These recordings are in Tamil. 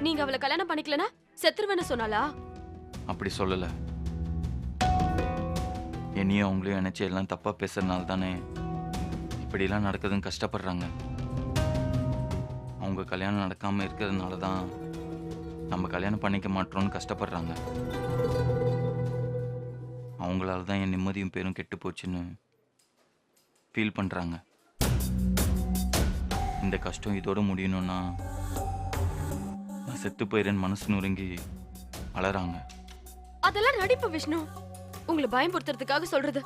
நீங்க அவளை கல்யாணம் பண்ணிக்கலனா செத்துருவேன்னு சொன்னாளா? அப்படி சொல்லல. என்னையும் அவங்களையும் நினைச்சு எல்லாம் தப்பா பேசுறதுனால தானே இப்படிலாம் நடக்குதுன்னு கஷ்டப்படுறாங்க. அவங்க கல்யாணம் நடக்காம இருக்கிறதுனால தான் நம்ம கல்யாணம் பண்ணிக்க மாட்டோம்னு கஷ்டப்படுறாங்க. அவங்களால தான் என் நிம்மதியும் பேரும் கெட்டு போச்சுன்னு ஃபீல் பண்ணுறாங்க இந்த கஷ்டம் இதோட முடியணும்னா செத்து போயிறேன்னு மனசு நொறுங்கி அழறாங்க அதெல்லாம் நடிப்பு விஷ்ணு. உங்களை பயம்படுத்துறதுக்காக சொல்றது.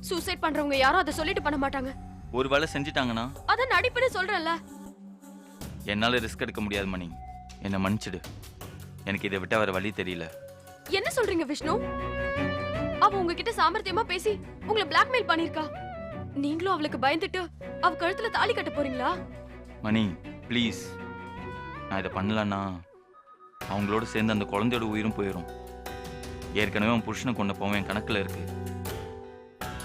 சூசைட் பண்றவங்க யாரும் அதை சொல்லிட்டு பண்ண மாட்டாங்க. ஒரு வேளை செஞ்சிட்டாங்கன்னா? அத நடிப்புன்னு சொல்றேன்ல. என்னால ரிஸ்க் எடுக்க முடியாது மணி. என்னை மன்னிச்சிடு. எனக்கு இதை விட்ட வேற வழி தெரியல. என்ன சொல்றீங்க விஷ்ணு? அவ உங்ககிட்ட சாமர்த்தியமா பேசி உங்களை பிளாக்மெயில் பண்ணிருக்கா. நீங்களும் அவளுக்கு பயந்துட்டு அவ கழுத்துல தாலி கட்ட போறீங்களா? மணி ப்ளீஸ் நான் இதை பண்ணலன்னா அவங்களோட சேர்ந்து அந்த குழந்தையோட உயிரும் போயிடும் ஏற்கனவே அவன் புருஷனை கொண்ட பாவம் என் கணக்கில் இருக்கு.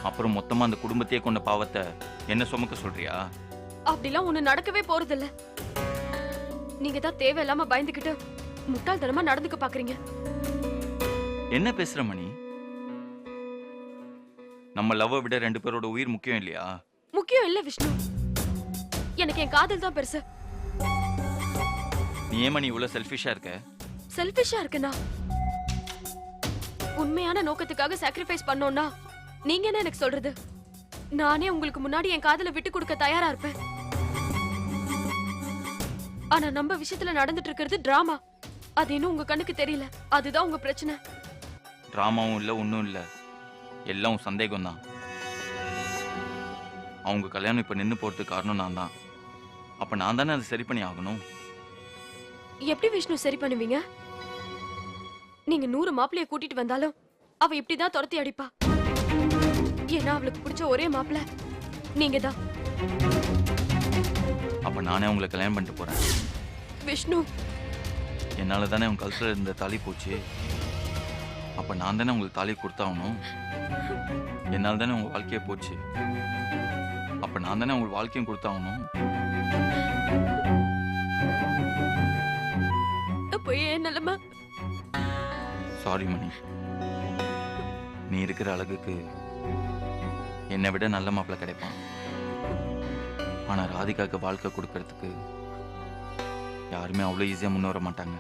அப்புறம் மொத்தமா அந்த குடும்பத்தையே கொண்ட பாவத்தை என்ன சுமக்க சொல்றியா? அப்படிலாம் ஒண்ணு நடக்கவே போறதில்ல. நீங்க தான் தேவையில்லாம பயந்துகிட்டு முட்டாள்தனமா நடந்துக்க பாக்குறீங்க. என்ன பேசுற மணி? நம்ம லவ்வை விட ரெண்டு பேரோட உயிர் முக்கியம் இல்லையா? முக்கியம் இல்ல விஷ்ணு. எனக்கு என் காதல் தான் பெருசு. நீ ஏன் மணி இவ்வளோ செல்ஃபிஷா இருக்க? செல்ஃபிஷா இருக்குண்ணா உண்மையான நோக்கத்துக்காக சாக்ரிஃபைஸ் பண்ணோம்னா நீங்க என்ன எனக்கு சொல்றது? நானே உங்களுக்கு முன்னாடி என் காதல விட்டு கொடுக்க தயாரா இருப்பேன். ஆனா நம்ம விஷயத்துல நடந்துட்டு இருக்கிறது டிராமா அது இன்னும் உங்க கண்ணுக்கு தெரியல. அதுதான் உங்க பிரச்சனை. ட்ராமாவும் இல்லை ஒன்றும் இல்லை. எல்லாம் சந்தேகம் தான் அவங்க கல்யாணம் இப்போ நின்று போகிறதுக்கு காரணம் நான் தான் அப்போ நான் தானே அதை சரி பண்ணி ஆகணும்? எப்படி விஷ்ணு சரி பண்ணுவீங்க? நீங்க நூறு மாப்பிளைய கூட்டிட்டு வந்தாலும் அவ இப்படிதான் துரத்தி அடிப்பா. ஏன்னா அவளுக்கு பிடிச்ச ஒரே மாப்பிள நீங்க தான் அப்போ நானே அவங்களை கல்யாணம் பண்ணிட்டு போகிறேன் விஷ்ணு. என்னால் தானே அவங்க கழுத்தில் இருந்த தாலி போச்சு. அப்போ நான் தானே உங்களுக்கு தாலி கொடுத்தாகணும். என்னால் தானே உங்கள் வாழ்க்கையே போச்சு. அப்போ நான் தானே உங்களுக்கு வாழ்க்கையும் கொடுத்தாகணும். அப்போ ஏன் நிலைமை. சாரி மணி. நீ இருக்கிற அழகுக்கு என்னை விட நல்ல மாப்பிள்ளை கிடைப்பான். ஆனா ராதிகாக்கு வாழ்க்கை கொடுக்கறதுக்கு யாருமே அவ்வளோ ஈஸியாக முன்னே வர மாட்டாங்க.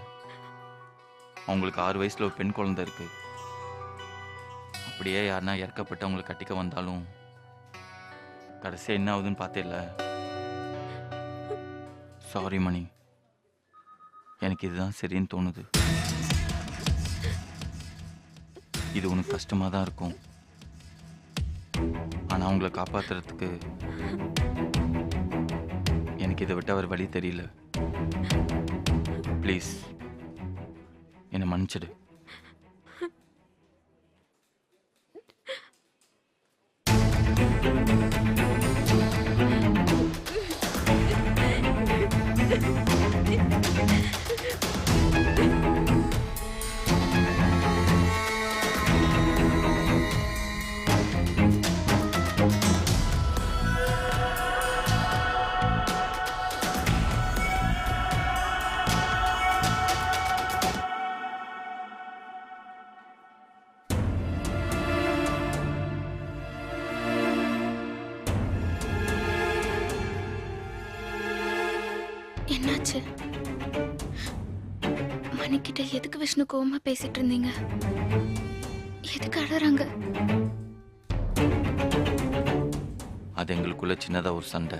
அவங்களுக்கு ஆறு வயசுல ஒரு பெண் குழந்தை இருக்கு. அப்படியே யாருன்னா இறக்கப்பட்டு அவங்களை கட்டிக்க வந்தாலும் கடைசியாக என்ன ஆகுதுன்னு பார்த்தேல்ல சாரி மணி. எனக்கு இதுதான் சரின்னு தோணுது. இது உனக்கு கஷ்டமாக தான் இருக்கும். ஆனால் அவங்கள காப்பாத்துறதுக்கு எனக்கு இதை விட்டு அவர் வழி தெரியல. ப்ளீஸ் என்னை மன்னிச்சிடு. என்னாச்சு மணிக்கிட்ட எதுக்கு விஷ்ணு கோவமா பேசிட்டு இருந்தீங்க? எதுக்கு அழறாங்க? அது எங்களுக்குள்ள சின்னதாக ஒரு சண்டை.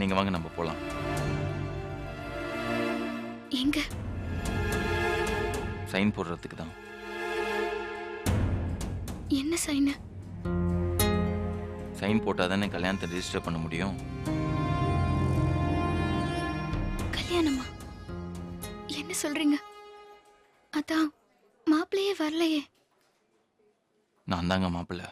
நீங்கள் வாங்க நம்ம போகலாம் எங்க? சைன் போடுறதுக்கு தான். என்ன சைனு? சைன் போட்டால் தானே கல்யாணத்தை ரெஜிஸ்டர் பண்ண முடியும்? என்ன சொல்றீங்க? அதான் மாப்பிள்ளையே வரலையே. நான் தாங்க மாப்பிள்ள.